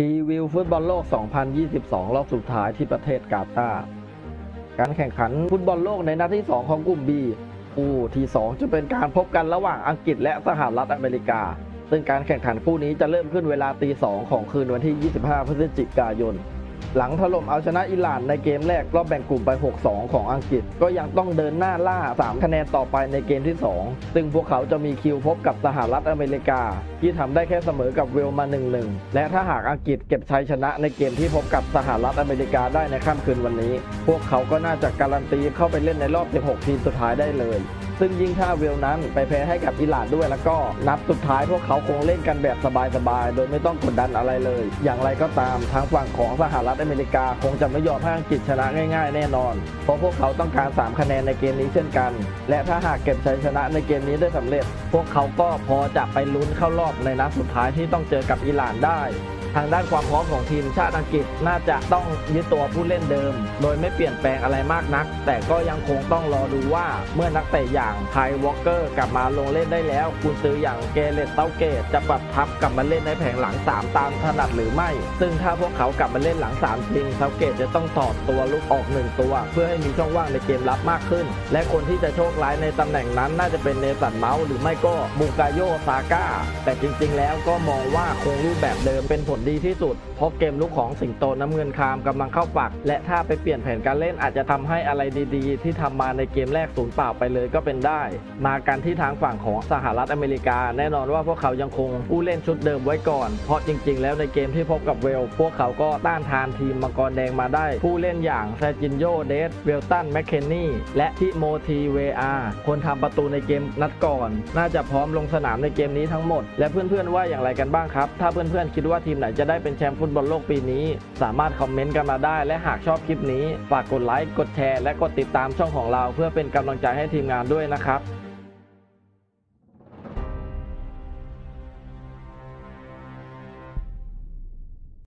พรีวิวฟุตบอลโลก 2022 รอบสุดท้ายที่ประเทศกาตาร์ การแข่งขันฟุตบอลโลกในนัดที่ 2 ของกลุ่ม B คู่ที่ 2 จะเป็นการพบกันระหว่างอังกฤษและสหรัฐอเมริกา ซึ่งการแข่งขันคู่นี้จะเริ่มขึ้นเวลาตี 2 ของคืนวันที่ 25 พฤศจิกายน หลังถล่มเอาชนะอิหร่านในเกมแรกรอบแบ่งกลุ่มไป 6-2 ของอังกฤษ ก็ยังต้องเดินหน้าล่า 3 คะแนนต่อไปในเกมที่ 2 ซึ่งพวกเขาจะมีคิวพบกับสหรัฐอเมริกา ที่ทำได้แค่เสมอกับเวลมา 1-1 และถ้าหากอังกฤษเก็บชัยชนะในเกมที่พบกับสหรัฐอเมริกาได้ในค่ำคืนวันนี้ พวกเขาก็น่าจะการันตีเข้าไปเล่นในรอบ 16 ทีมสุดท้ายได้เลย ซึ่งยิ่งถ้าเวลนั้นไปแพ้ให้กับอิหร่านด้วยแล้วก็นัดสุดท้ายพวกเขาคงเล่นกันแบบสบายๆ โดยไม่ต้องกดดันอะไรเลย อย่างไรก็ตามทางฝั่งของสหรัฐอเมริกาคงจะไม่ยอมให้อังกฤษชนะง่ายๆ แน่นอน เพราะพวกเขาต้องการ 3 คะแนนในเกมนี้เช่นกัน และถ้าหากเก็บชัยชนะในเกมนี้ได้สำเร็จ พวกเขาก็พอจะไปลุ้นเข้ารอบในนัดสุดท้ายที่ต้องเจอกับอิหร่านได้ ทางด้านความพร้อมของทีมชาติอังกฤษน่าจะต้องยึดตัวผู้เล่นเดิม โดยไม่เปลี่ยนแปลงอะไรมากนัก แต่ก็ยังคงต้องรอดูว่าเมื่อนักเตะอย่างไทวอลเกอร์กลับมาลงเล่นได้แล้วกุนซืออย่างเกเรตเต้าเกตจะปรับทับกลับมาเล่นในแผงหลัง 3 ตามถนัดหรือไม่ ซึ่งถ้าพวกเขากลับมาเล่นหลัง 3 จริงเต้าเกตจะต้องถอดตัวลุกออก1ตัว เพื่อให้มีช่องว่างในเกมรับมากขึ้น และคนที่จะโชคร้ายในตำแหน่งนั้นน่าจะเป็นเนสันเมาส์หรือไม่ก็บุกาโยซาก้าแต่จริง ๆ แล้วก็มองว่าคงรูปแบบเดิมเป็นผลดีที่สุด เพราะเกมลุกของสิงโตน้ำเงินคามกำลังเข้าฝัก และถ้าไปเปลี่ยนแผนการเล่นอาจจะทำให้อะไรดีๆ ที่ทำมาในเกมแรกศูนย์เปล่าไปเลยก็เป็นได้ มากันที่ทางฝั่งของสหรัฐอเมริกา แน่นอนว่าพวกเขายังคงผู้เล่นชุดเดิมไว้ก่อน เพราะจริง ๆ แล้วในเกมที่พบกับเวล พวกเขาก็ต้านทานทีมมังกรแดงมาได้ ผู้เล่นอย่างแซจินโยเดสเวลตันแมคเคนนี่และทิโมธีเวอาคนทำประตูในเกมนัดก่อน น่าจะพร้อมลงสนามในเกมนี้ทั้งหมด และเพื่อนๆว่าอย่างไรกันบ้างครับ ถ้าเพื่อนๆคิดว่าทีมไหนจะได้เป็นแชมป์ฟุตบอลโลกปีนี้ สามารถคอมเมนต์กันมาได้ และหากชอบคลิปนี้ ฝากกดไลค์ กดแชร์ และกดติดตามช่องของเรา เพื่อเป็นกำลังใจให้ทีมงานด้วยนะครับ